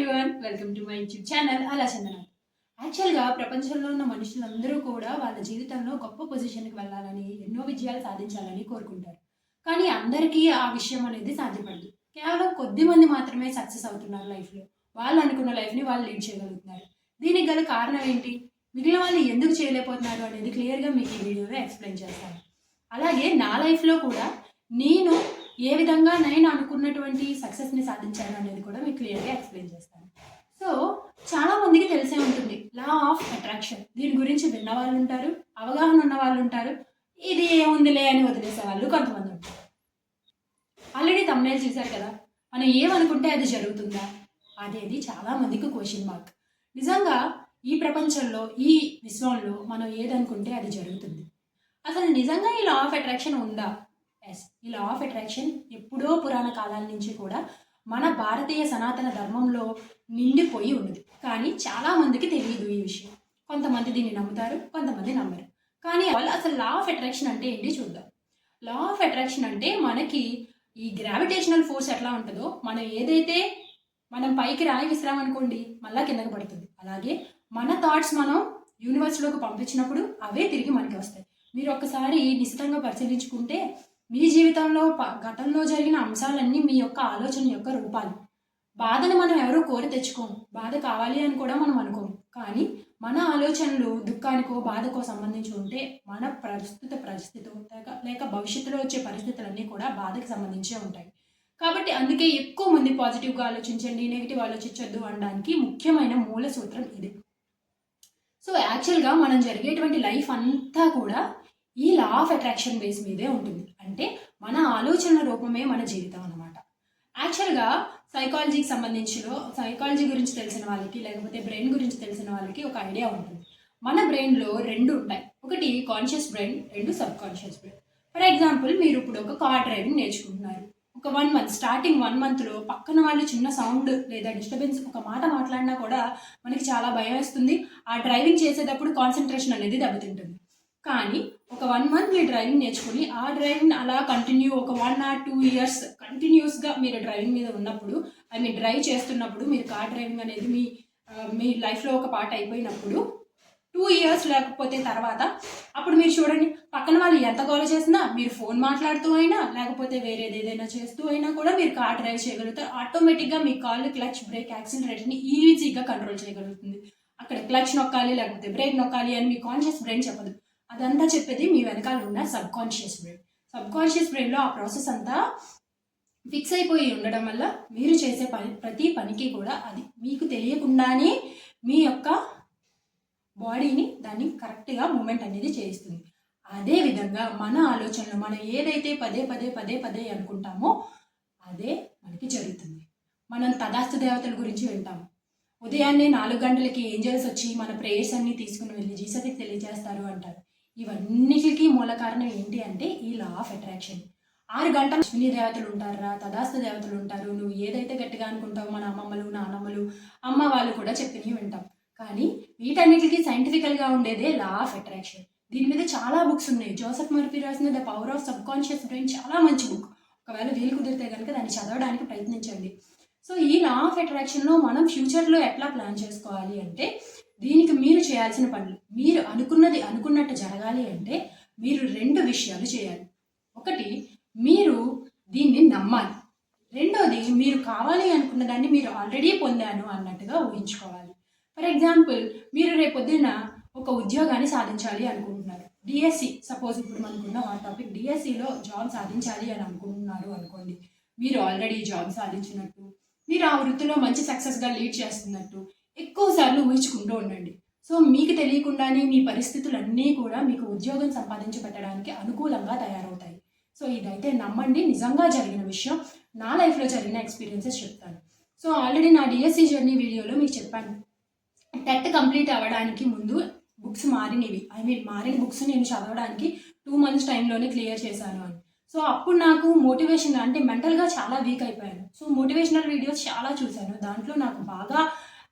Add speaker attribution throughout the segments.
Speaker 1: Everyone welcome to my YouTube channel అలా చందన యాక్చువల్గా ప్రపంచంలో ఉన్న మనుషులందరూ కూడా వాళ్ళ జీవితంలో గొప్ప పొజిషన్కి వెళ్ళాలని ఎన్నో విజయాలు సాధించాలని కోరుకుంటారు. కానీ అందరికీ ఆ విషయం అనేది సాధ్యపడదు. కేవలం కొద్ది మంది మాత్రమే సక్సెస్ అవుతున్నారు లైఫ్లో వాళ్ళు అనుకున్న లైఫ్ని వాళ్ళు లీడ్ చేయగలుగుతున్నారు. దీనికి గల కారణం ఏంటి? మిగిలిన వాళ్ళు ఎందుకు చేయలేకపోతున్నారు అనేది క్లియర్గా మీకు ఈ వీడియోలో ఎక్స్ప్లెయిన్ చేస్తాను. అలాగే నా లైఫ్లో కూడా నేను ఏ విధంగా నేను అనుకున్నటువంటి సక్సెస్ని సాధించాను అనేది కూడా మీకు క్లియర్గా ఎక్స్ప్లెయిన్ చేస్తాను. సో చాలా మందికి తెలిసే ఉంటుంది లా ఆఫ్ అట్రాక్షన్ దీని గురించి విన్న వాళ్ళు ఉంటారు అవగాహన ఉన్న వాళ్ళు ఉంటారు ఇది ఏముందిలే అని వదిలేసే వాళ్ళు కొంతమంది ఉంటారు. ఆల్రెడీ తమ్నేల్ చూశారు కదా మనం ఏమనుకుంటే అది జరుగుతుందా? అదేది చాలా మందికి క్వశ్చన్ మార్క్ నిజంగా ఈ ప్రపంచంలో ఈ విశ్వంలో మనం ఏదనుకుంటే అది జరుగుతుంది. అసలు నిజంగా ఈ లా ఆఫ్ అట్రాక్షన్ ఉందా? ఎస్ ఈ లా ఆఫ్ అట్రాక్షన్ ఎప్పుడో పురాణ కాలాల నుంచి కూడా మన భారతీయ సనాతన ధర్మంలో నిండిపోయి ఉన్నది. కానీ చాలామందికి తెలియదు ఈ విషయం. కొంతమంది దీన్ని నమ్ముతారు కొంతమంది నమ్మరు. కానీ వాళ్ళు అసలు లా ఆఫ్ అట్రాక్షన్ అంటే ఏంటి చూద్దాం. లా ఆఫ్ అట్రాక్షన్ అంటే మనకి ఈ గ్రావిటేషనల్ ఫోర్స్ ఎట్లా ఉంటుందో మనం ఏదైతే మనం పైకి రాయి విసిరామనుకోండి మళ్ళా కిందకి పడుతుంది. అలాగే మన థాట్స్ మనం యూనివర్స్లోకి పంపించినప్పుడు అవే తిరిగి మనకి వస్తాయి. మీరు ఒక్కసారి నిశ్చితంగా పరిశీలించుకుంటే మీ జీవితంలో ప- గతంలో జరిగిన అంశాలన్నీ మీ యొక్క ఆలోచన యొక్క రూపాలు. బాధను మనం ఎవరూ కోరి తెచ్చుకోము. బాధ కావాలి అని కూడా మనం అనుకోము. కానీ మన ఆలోచనలు దుఃఖానికో బాధకో సంబంధించి ఉంటే మన ప్రస్తుత పరిస్థితి లేక లేక భవిష్యత్తులో వచ్చే పరిస్థితులన్నీ కూడా బాధకు సంబంధించే ఉంటాయి. కాబట్టి అందుకే ఎక్కువ మంది పాజిటివ్గా ఆలోచించండి నెగిటివ్ ఆలోచించొద్దు అనడానికి ముఖ్యమైన మూల సూత్రం ఇది. సో యాక్చువల్గా మనం జరిగేటువంటి లైఫ్ అంతా కూడా ఈ లా ఆఫ్ అట్రాక్షన్ బేస్ మీదే ఉంటుంది. అంటే మన ఆలోచనల రూపమే మన జీవితం అనమాట యాక్చువల్గా సైకాలజీకి సంబంధించిలో సైకాలజీ గురించి తెలిసిన వాళ్ళకి లేకపోతే బ్రెయిన్ గురించి తెలిసిన వాళ్ళకి ఒక ఐడియా ఉంటుంది. మన బ్రెయిన్లో రెండు ఉంటాయి. ఒకటి కాన్షియస్ బ్రెయిన్ రెండు subconscious brain for example మీరు ఇప్పుడు ఒక కార్ డ్రైవింగ్ నేర్చుకుంటున్నారు. ఒక వన్ మంత్ స్టార్టింగ్ వన్ మంత్లో పక్కన వాళ్ళు చిన్న సౌండ్ లేదా డిస్టర్బెన్స్ ఒక మాట మాట్లాడినా కూడా మనకి చాలా భయం వేస్తుంది. ఆ డ్రైవింగ్ చేసేటప్పుడు కాన్సన్ట్రేషన్ అనేది దెబ్బతింటుంది. కానీ ఒక వన్ మంత్ మీరు డ్రైవింగ్ నేర్చుకుని ఆ డ్రైవింగ్ అలా కంటిన్యూ ఒక వన్ ఆర్ టూ ఇయర్స్ కంటిన్యూస్గా మీరు డ్రైవింగ్ మీద ఉన్నప్పుడు ఐ మీన్ డ్రైవ్ చేస్తున్నప్పుడు మీరు కార్ డ్రైవింగ్ అనేది మీ మీ లైఫ్లో ఒక పార్ట్ అయిపోయినప్పుడు టూ ఇయర్స్ లేకపోతే తర్వాత అప్పుడు మీరు చూడండి పక్కన వాళ్ళు ఎంత గోల చేసినా మీరు ఫోన్ మాట్లాడుతూ అయినా లేకపోతే వేరేది ఏదైనా చేస్తూ అయినా కూడా మీరు కార్ డ్రైవ్ చేయగలుగుతారు. ఆటోమేటిక్గా మీ కాళ్ళు క్లచ్ బ్రేక్ యాక్సిలరేటర్ని ఈజీగా కంట్రోల్ చేయగలుగుతుంది. అక్కడ క్లచ్ నొక్కాలి లేకపోతే బ్రేక్ నొక్కాలి అని మీ కాన్షియస్ బ్రెయిన్ చెప్పదు. అదంతా చెప్పేది మీ వెనకాల ఉన్న subconscious brain. Subconscious బ్రెయిన్లో ఆ ప్రాసెస్ అంతా ఫిక్స్ అయిపోయి ఉండడం వల్ల మీరు చేసే పని ప్రతి పనికి కూడా అది మీకు తెలియకుండానే మీ యొక్క బాడీని దాన్ని కరెక్ట్గా మూమెంట్ అనేది చేయిస్తుంది. అదే విధంగా మన ఆలోచనలు మనం ఏదైతే పదే పదే పదే పదే అనుకుంటామో అదే మనకి జరుగుతుంది. మనం తదాస్తు దేవతల గురించి వింటాము ఉదయాన్నే నాలుగు గంటలకి ఏంజల్స్ వచ్చి మన ప్రేయర్స్ అన్ని తీసుకుని వెళ్ళి జీసస్కి తెలియజేస్తారు అంటారు. ఇవన్నిటికీ మూల కారణం ఏంటి అంటే ఈ లా ఆఫ్ అట్రాక్షన్ ఆరు గంటలు అశ్విని దేవతలు ఉంటారా? తదాస్తు దేవతలు ఉంటారు. నువ్వు ఏదైతే గట్టిగా అనుకుంటావో మన అమ్మమ్మలు నానమ్మలు అమ్మ వాళ్ళు కూడా చెప్పినవి వింటాం. కానీ వీటన్నిటికీ సైంటిఫికల్గా ఉండేదే లా ఆఫ్ అట్రాక్షన్ దీని మీద చాలా బుక్స్ ఉన్నాయి. జోసఫ్ మర్ఫీ రాసిన the power of subconscious brain చాలా మంచి బుక్ ఒకవేళ వీలు కుదిరితే కనుక దాన్ని చదవడానికి ప్రయత్నించండి. సో ఈ లా ఆఫ్ అట్రాక్షన్లో మనం ఫ్యూచర్లో ఎట్లా ప్లాన్ చేసుకోవాలి అంటే దీనికి మీరు చేయాల్సిన పనులు. మీరు అనుకున్నది అనుకున్నట్టు జరగాలి అంటే మీరు రెండు విషయాలు చేయాలి. ఒకటి మీరు దీన్ని నమ్మాలి. రెండోది మీరు కావాలి అనుకున్న దాన్ని మీరు ఆల్రెడీ పొందాను అన్నట్టుగా ఊహించుకోవాలి. ఫర్ ఎగ్జాంపుల్ మీరు రేపొద్దున ఒక ఉద్యోగాన్ని సాధించాలి అనుకుంటున్నారు. డిఎస్సి సపోజ్ ఇప్పుడు మనకున్న ఆ టాపిక్ డిఎస్సిలో జాబ్ సాధించాలి అని అనుకుంటున్నారు అనుకోండి. మీరు ఆల్రెడీ జాబ్ సాధించినట్టు మీరు ఆ వృత్తిలో మంచి సక్సెస్గా లీడ్ చేస్తున్నట్టు ఎక్కువ సార్లు ఊహించుకుంటూ ఉండండి. సో మీకు తెలియకుండానే మీ పరిస్థితులన్నీ కూడా మీకు ఉద్యోగం సంపాదించి పెట్టడానికి అనుకూలంగా తయారవుతాయి. సో ఇదైతే నమ్మండి. నిజంగా జరిగిన విషయం. నా లైఫ్లో జరిగిన ఎక్స్పీరియన్సెస్ చెప్తాను. సో ఆల్రెడీ నా డిఎస్సి జర్నీ వీడియోలో మీకు చెప్పాను. టెట్ కంప్లీట్ అవ్వడానికి ముందు బుక్స్ మారినవి. ఐ మీన్ మారిన బుక్స్ నేను చదవడానికి టూ మంత్స్ టైంలోనే క్లియర్ చేశాను అని. సో అప్పుడు నాకు మోటివేషన్ అంటే మెంటల్గా చాలా వీక్ అయిపోయాను. సో మోటివేషనల్ వీడియోస్ చాలా చూశాను. దాంట్లో నాకు బాగా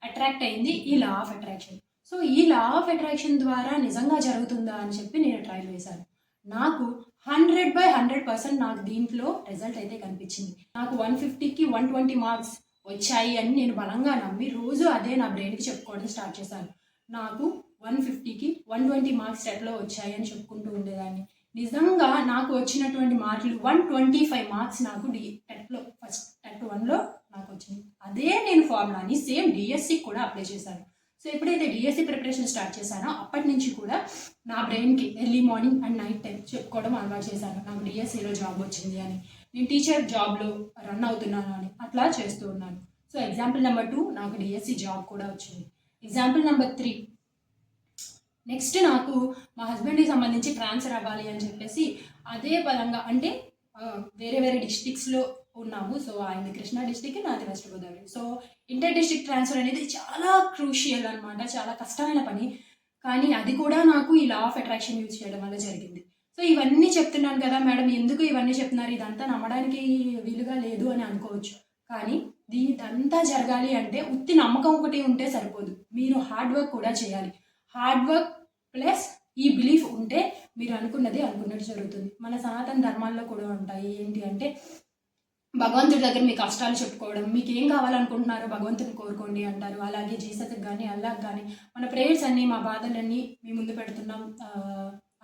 Speaker 1: అట్రాక్ట్ అయింది ఈ లా ఆఫ్ అట్రాక్షన్ సో ఈ లా ఆఫ్ అట్రాక్షన్ ద్వారా నిజంగా జరుగుతుందా అని చెప్పి నేను ట్రైల్ వేశాను. నాకు హండ్రెడ్ బై హండ్రెడ్ పర్సెంట్ నాకు దీంట్లో రిజల్ట్ అయితే కనిపించింది. నాకు వన్ ఫిఫ్టీకి వన్ ట్వంటీ మార్క్స్ వచ్చాయి అని నేను బలంగా నమ్మి రోజు అదే నా బ్రెయిన్కి చెప్పుకోవడం స్టార్ట్ చేశాను. నాకు వన్ ఫిఫ్టీకి వన్ ట్వంటీ మార్క్స్ సెట్లో వచ్చాయి అని చెప్పుకుంటూ ఉండేదాన్ని. నిజంగా నాకు వచ్చినటువంటి మార్కులు వన్ ట్వంటీ ఫైవ్ మార్క్స్ నాకు డి టెట్లో ఫస్ట్ టెట్ వన్లో వచ్చింది. అదే నేను ఫార్ములాని సేమ్ డిఎస్సికి కూడా అప్లై చేశాను. సో ఎప్పుడైతే డిఎస్సి ప్రిపరేషన్ స్టార్ట్ చేశానో అప్పటి నుంచి కూడా నా బ్రెయిన్కి early morning and night time చెప్పుకోవడం అలవాటు చేశాను. నాకు డిఎస్సిలో జాబ్ వచ్చింది అని. నేను టీచర్ జాబ్లో రన్ అవుతున్నాను అని అట్లా చేస్తూ ఉన్నాను. సో ఎగ్జాంపుల్ నెంబర్ టూ నాకు డిఎస్సి జాబ్ కూడా వచ్చింది. ఎగ్జాంపుల్ నెంబర్ త్రీ నెక్స్ట్ నాకు మా హస్బెండ్కి సంబంధించి ట్రాన్స్ఫర్ అవ్వాలి అని చెప్పేసి అదే బలంగా అంటే వేరే వేరే డిస్టిక్స్లో ఉన్నాము. సో ఆయన కృష్ణా డిస్టిక్ నాది west Godavari so inter district transfer అనేది చాలా క్రూషియల్ అనమాట చాలా కష్టమైన పని. కానీ అది కూడా నాకు ఈ లా ఆఫ్ అట్రాక్షన్ యూజ్ చేయడం వల్ల జరిగింది. సో ఇవన్నీ చెప్తున్నాను కదా మేడం. ఎందుకు ఇవన్నీ చెప్తున్నారు? ఇదంతా నమ్మడానికి వీలుగా లేదు అని అనుకోవచ్చు. కానీ దీనిదంతా జరగాలి అంటే ఉత్తి నమ్మకం ఒకటి ఉంటే సరిపోదు. మీరు హార్డ్ వర్క్ కూడా చేయాలి. హార్డ్ వర్క్ ప్లస్ ఈ బిలీఫ్ ఉంటే మీరు అనుకున్నది అనుకున్నట్టు జరుగుతుంది. మన సనాతన ధర్మాల్లో కూడా ఉంటాయి. ఏంటి అంటే భగవంతుడి దగ్గర మీ కష్టాలు చెప్పుకోవడం మీకు ఏం కావాలనుకుంటున్నారో భగవంతుని కోరుకోండి అంటారు. అలాగే జీసస్కి కానీ అల్లాహ్ కానీ మన ప్రేయర్స్ అన్నీ మా బాధలన్నీ మీ ముందు పెడుతున్నాం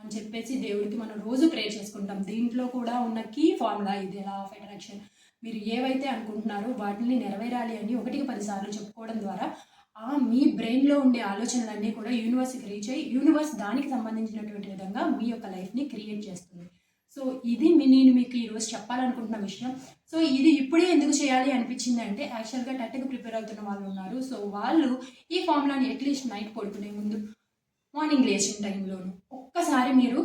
Speaker 1: అని చెప్పేసి దేవుడికి మనం రోజు ప్రేయర్ చేసుకుంటాం. దీంట్లో కూడా ఉన్న కీ ఫార్ములా ఇది లా ఆఫ్ అట్రాక్షన్ మీరు ఏవైతే అనుకుంటున్నారో వాటిని నెరవేరాలి అని ఒకటికి పదిసార్లు చెప్పుకోవడం ద్వారా ఆ మీ బ్రెయిన్లో ఉండే ఆలోచనలన్నీ కూడా యూనివర్స్కి రీచ్ అయ్యి యూనివర్స్ దానికి సంబంధించినటువంటి విధంగా మీ యొక్క లైఫ్ని క్రియేట్ చేస్తుంది. సో ఇది నేను మీకు ఈరోజు చెప్పాలనుకుంటున్న విషయం. సో ఇది ఇప్పుడే ఎందుకు చేయాలి అనిపించింది అంటే యాక్చువల్గా టెట్కి ప్రిపేర్ అవుతున్న వాళ్ళు ఉన్నారు. సో వాళ్ళు ఈ ఫార్ములాని అట్లీస్ట్ నైట్ పడుకునే ముందు మార్నింగ్ లేచిన టైంలోను ఒక్కసారి మీరు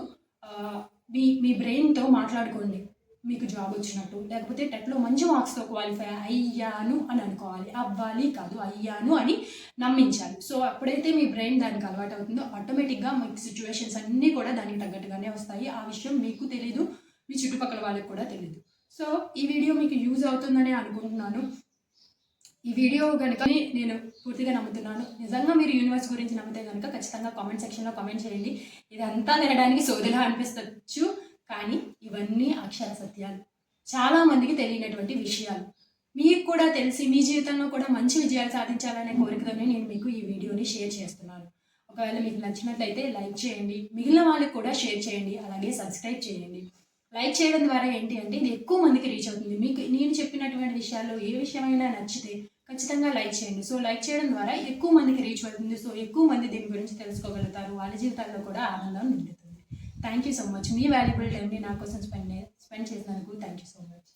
Speaker 1: మీ మీ బ్రెయిన్తో మాట్లాడుకోండి. మీకు జాబ్ వచ్చినట్టు. లేకపోతే టెట్లో మంచి మార్క్స్తో క్వాలిఫై అయ్యాను అని అనుకోవాలి. అవ్వాలి కాదు అయ్యాను అని నమ్మించాలి. సో అప్పుడైతే మీ బ్రెయిన్ దానికి అలవాటు అవుతుందో ఆటోమేటిక్గా మీకు సిచ్యువేషన్స్ అన్నీ కూడా దానికి తగ్గట్టుగానే వస్తాయి. ఆ విషయం మీకు తెలీదు మీ చుట్టుపక్కల వాళ్ళకి కూడా తెలియదు సో ఈ వీడియో మీకు యూజ్ అవుతుందని అనుకుంటున్నాను. ఈ వీడియో కనుక నేను పూర్తిగా నమ్ముతున్నాను. నిజంగా మీరు యూనివర్స్ గురించి నమ్మితే కనుక ఖచ్చితంగా కామెంట్ సెక్షన్లో కామెంట్ చేయండి. ఇదంతా వినడానికి సోదిలా అనిపిస్తచ్చు. కానీ ఇవన్నీ అక్షర సత్యాలు. చాలామందికి తెలియనటువంటి విషయాలు. మీకు కూడా తెలిసి మీ జీవితంలో కూడా మంచి విజయాలు సాధించాలనే కోరికతోనే నేను మీకు ఈ వీడియోని షేర్ చేస్తున్నాను. ఒకవేళ మీకు నచ్చినట్లయితే లైక్ చేయండి. మిగిలిన వాళ్ళకి కూడా షేర్ చేయండి. అలాగే సబ్స్క్రైబ్ చేయండి. లైక్ చేయడం ద్వారా ఏంటి అంటే ఇది ఎక్కువ మందికి రీచ్ అవుతుంది. మీకు నేను చెప్పినటువంటి విషయాల్లో ఏ విషయమైనా నచ్చితే ఖచ్చితంగా లైక్ చేయండి. సో లైక్ చేయడం ద్వారా ఎక్కువ మందికి రీచ్ అవుతుంది. సో ఎక్కువ మంది దీని గురించి తెలుసుకోగలుగుతారు. వాళ్ళ జీవితాల్లో కూడా ఆనందం ఉంటుంది. థ్యాంక్ యూ సో మచ్ మీ వాల్యుబుల్ టైంని నా కోసం స్పెండ్ స్పెండ్ చేసినందుకు థ్యాంక్ యూ సో మచ్